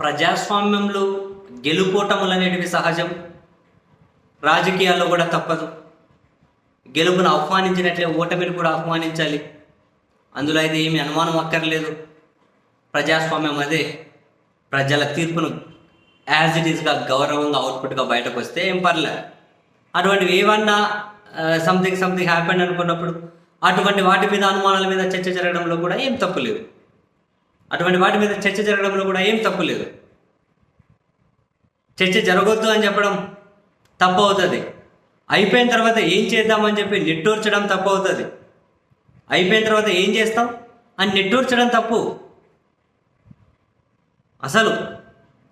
ప్రజాస్వామ్యంలో గెలుపోటములు అనేటివి సహజం. రాజకీయాల్లో కూడా తప్పదు. గెలుపును ఆహ్వానించినట్లే ఓటమిని కూడా ఆహ్వానించాలి. అందులో అయితే ఏమి అనుమానం అక్కర్లేదు. ప్రజాస్వామ్యం అదే. ప్రజల తీర్పును యాజ్ ఇట్ ఈస్గా గౌరవంగా అవుట్పుట్గా బయటకు వస్తే ఏం పర్లే. అటువంటివి ఏమన్నా సంథింగ్ సంథింగ్ హ్యాపెండ్ అనుకున్నప్పుడు అటువంటి వాటి మీద అనుమానాల మీద చర్చ జరగడంలో కూడా ఏం తప్పు లేదు. అటువంటి వాటి మీద చర్చ జరగడంలో కూడా ఏం తప్పు లేదు. చర్చ జరగొద్దు అని చెప్పడం తప్పు అవుతుంది అయిపోయిన తర్వాత ఏం చేద్దామని చెప్పి నిట్టూర్చడం తప్పు అవుతుంది అయిపోయిన తర్వాత ఏం చేస్తాం? అని నిట్టూర్చడం తప్పు. అసలు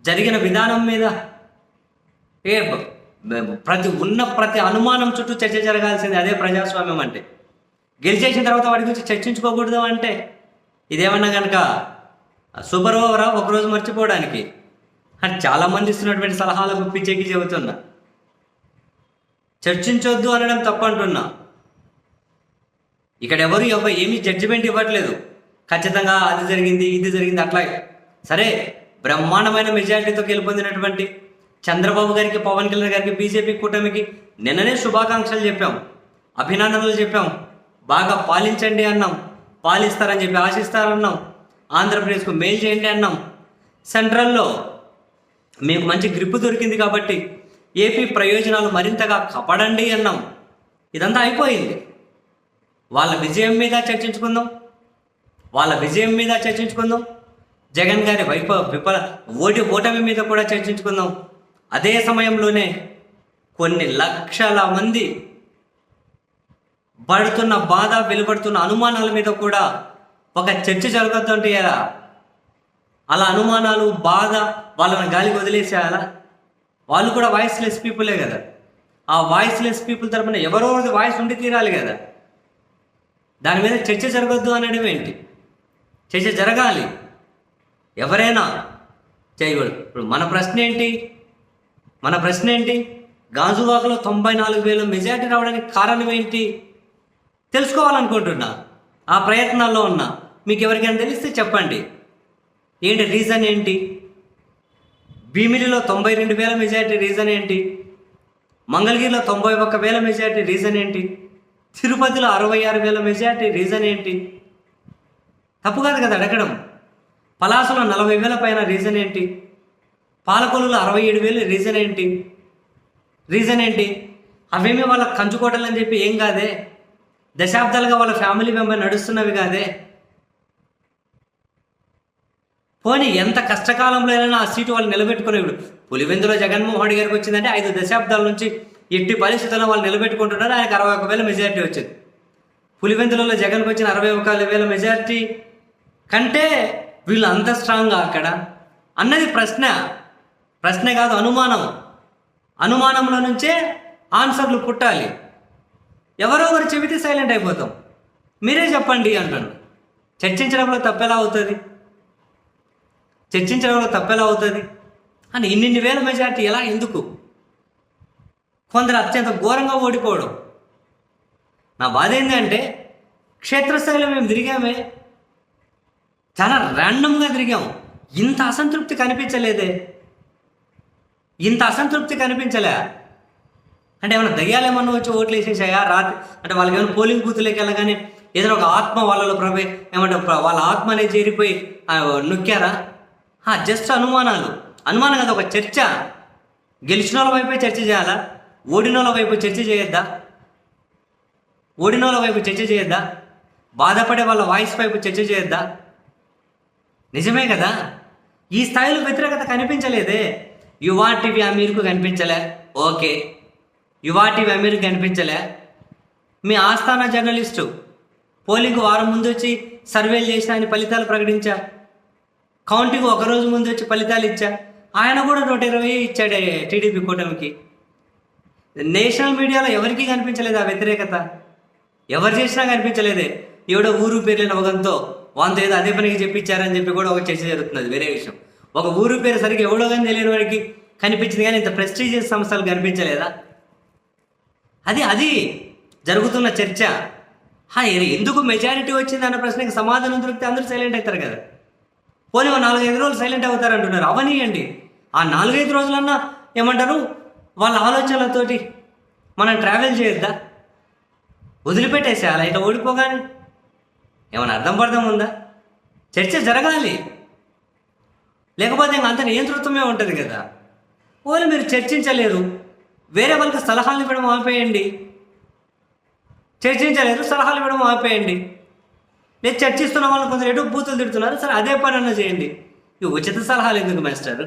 జరిగిన విధానం మీద ఏ ప్రతి ఉన్న ప్రతి అనుమానం చుట్టూ చర్చ జరగాల్సింది అదే ప్రజాస్వామ్యం అంటే. గెలిచేసిన తర్వాత వాటి గురించి చర్చించుకోకూడదు అంటే ఇదేమన్నా కనుక సూపర్ ఓవరా ఒకరోజు మర్చిపోవడానికి. అని చాలామంది ఇస్తున్నటువంటి సలహాలకు గుప్పించేకి చెబుతున్నా. చర్చించొద్దు అనడం తప్పంటున్నా. ఇక్కడ ఎవరు ఎవరు ఏమీ జడ్జిమెంట్ ఇవ్వట్లేదు. ఖచ్చితంగా అది జరిగింది ఇది జరిగింది అట్లా. సరే బ్రహ్మాండమైన మెజారిటీతో గెలుపొందినటువంటి చంద్రబాబు గారికి పవన్ కళ్యాణ్ గారికి బీజేపీ కూటమికి నిన్ననే శుభాకాంక్షలు చెప్పాం. అభినందనలు చెప్పాం. బాగా పాలించండి అన్నాం. పాలిస్తారని చెప్పి ఆశిస్తారన్నాం. ఆంధ్రప్రదేశ్కు మేలు చేయండి అన్నాం. సెంట్రల్లో మీకు మంచి గ్రిప్ దొరికింది కాబట్టి ఏపీ ప్రయోజనాలు మరింతగా కాపాడండి అన్నాం. ఇదంతా అయిపోయింది. వాళ్ళ విజయం మీద చర్చించుకుందాం. వాళ్ళ విజయం మీద చర్చించుకుందాం. జగన్ గారి వైప విఫల ఓటి ఓటమి మీద కూడా చర్చించుకుందాం. అదే సమయంలోనే కొన్ని లక్షల మంది పడుతున్న బాధ వెలువడుతున్న అనుమానాల మీద కూడా ఒక చర్చ జరగద్దంటే ఎలా? అలా అనుమానాలు బాధ వాళ్ళని గాలికి వదిలేసేయాలా వాళ్ళు కూడా వాయిస్లెస్ పీపులే కదా? ఆ వాయిస్లెస్ పీపుల్ తరపున ఎవరో వాయిస్ ఉండి తీరాలి కదా? దాని మీద చర్చ జరగద్దు అనడం ఏంటి? చర్చ జరగాలి. ఎవరైనా చేయకూడదు. ఇప్పుడు మన ప్రశ్న ఏంటి? మన ప్రశ్న ఏంటి? గాజువాకలో తొంభై నాలుగు వేల మెజార్టీ రావడానికి కారణం ఏంటి? తెలుసుకోవాలనుకుంటున్నా. ఆ ప్రయత్నాల్లో ఉన్నా. మీకు ఎవరికైనా తెలిస్తే చెప్పండి. ఏంటి రీజన్ ఏంటి? భీమిలిలో తొంభై రెండు వేల మెజారిటీ రీజన్ ఏంటి? మంగళగిరిలో తొంభై ఒక్క వేల మెజారిటీ రీజన్ ఏంటి? తిరుపతిలో అరవై ఆరు వేల మెజారిటీ రీజన్ ఏంటి? తప్పు కాదు కదా అడగడం. పలాసలో నలభై వేల పైన రీజన్ ఏంటి? పాలకొలులో అరవై ఏడు వేలు రీజన్ ఏంటి? రీజన్ ఏంటి? అవేమి వాళ్ళ కంచుకోటలు అని చెప్పి ఏం కాదే? దశాబ్దాలుగా వాళ్ళ ఫ్యామిలీ మెంబర్ నడుస్తున్నవి కాదే? పోనీ ఎంత కష్టకాలంలో అయినా ఆ సీటు వాళ్ళు నిలబెట్టుకునే ఇప్పుడు పులివెందులో జగన్మోహన్ రెడ్డి గారికి వచ్చిందంటే ఐదు దశాబ్దాల నుంచి ఎట్టి పరిస్థితుల్లో వాళ్ళు నిలబెట్టుకుంటున్నారు ఆయనకు అరవై ఒక వేల మెజారిటీ వచ్చింది. పులివెందులలో జగన్కి వచ్చిన అరవై ఒక వేల మెజారిటీ కంటే వీళ్ళు అంత స్ట్రాంగ్గా అక్కడ? అన్నది ప్రశ్న. ప్రశ్న కాదు అనుమానం. అనుమానంలో నుంచే ఆన్సర్లు పుట్టాలి. ఎవరో ఒకరు చెబితే సైలెంట్ అయిపోతాం. మీరే చెప్పండి అంటాను చర్చించడంలో తప్పెలా అవుతుంది? చర్చించడంలో తప్పెలా అవుతుంది? అని ఇన్నిన్ని వేల మెజార్టీ ఎలా ఎందుకు? కొందరు అత్యంత ఘోరంగా ఓడిపోవడం. నా బాధ ఏంటంటే క్షేత్రస్థాయిలో మేము తిరిగామే. చాలా ర్యాండమ్గా తిరిగాము ఇంత అసంతృప్తి కనిపించలేదే. ఇంత అసంతృప్తి కనిపించలే. అంటే ఏమైనా దయ్యాలు ఏమన్నా వచ్చి ఓట్లు వేసేసాయా? రాత్రి అంటే వాళ్ళకి ఏమైనా పోలింగ్ బూత్లోకి వెళ్ళగానే ఏదైనా ఒక ఆత్మ వాళ్ళలో ప్రభే ఏమంటే వాళ్ళ ఆత్మ అనేది చేరిపోయి నొక్కారా? జస్ట్ అనుమానాలు. అనుమానం కదా ఒక చర్చ. గెలిచిన వాళ్ళ వైపే చర్చ చేయాలా? ఓడిన వాళ్ళ వైపు చర్చ చేయొద్దా? ఓడిన వాళ్ళ వైపు చర్చ చేయొద్దా? బాధపడే వాళ్ళ వాయిస్ వైపు చర్చ చేయొద్దా? నిజమే కదా? ఈ స్థాయిలో వ్యతిరేకత కనిపించలేదే. యువా టీవీ అమీర్కు కనిపించలే. ఓకే. యువా టీవీ అమీర్కి కనిపించలే. మీ ఆస్థాన జర్నలిస్టు. పోలింగ్ వారం ముందు వచ్చి సర్వేలు చేసిన ఆయన ఫలితాలు ప్రకటించా? కౌంటింగ్ ఒక రోజు ముందు వచ్చి ఫలితాలు ఇచ్చా. ఆయన కూడా నూట ఇరవై ఇచ్చాడే టీడీపీ కూటమికి. నేషనల్ మీడియాలో ఎవరికీ కనిపించలేదు ఆ వ్యతిరేకత. ఎవరు చేసినా కనిపించలేదే. ఎవడో ఊరు పేర్లు నవ్వడంతో వాళ్ళతో ఏదో అదే పనికి చెప్పించారని చెప్పి కూడా ఒక చర్చ జరుగుతున్నది వేరే విషయం. ఒక ఊరు పేరు సరిగ్గా ఎవడో కానీ తెలియని వాడికి కనిపించింది కానీ ఇంత ప్రెస్టీజియస్ సంస్థలు కనిపించలేదా? అది అది జరుగుతున్న చర్చ. ఎందుకు మెజారిటీ వచ్చింది అన్న ప్రశ్నకి సమాధానం దొరికితే అందరూ సైలెంట్ అవుతారు కదా. పోనీ నాలుగైదు రోజులు సైలెంట్ అవుతారు అంటున్నారు అవనీయండి. ఆ నాలుగైదు రోజులన్నా ఏమంటారు? వాళ్ళ ఆలోచనలతోటి మనం ట్రావెల్ చేయొద్దా? వదిలిపెట్టేసేయాలి? ఇట్లా ఓడిపోగానే? ఏమైనా అర్థం పర్థం ఉందా? చర్చ జరగాలి. లేకపోతే ఇంక అంత నియంతృత్వమే ఉంటుంది కదా. ఓలే మీరు చర్చించలేరు. వేరే వాళ్ళకి సలహాలు ఇవ్వడం ఆపేయండి. చర్చించలేరు సలహాలు ఇవ్వడం ఆపేయండి. లేదు చర్చిస్తున్న వాళ్ళు కొందరు ఎటు బూతులు తిడుతున్నారు? సరే అదే పని అన్న చేయండి. ఈ ఉచిత సలహాలు ఎందుకు మాస్టర్?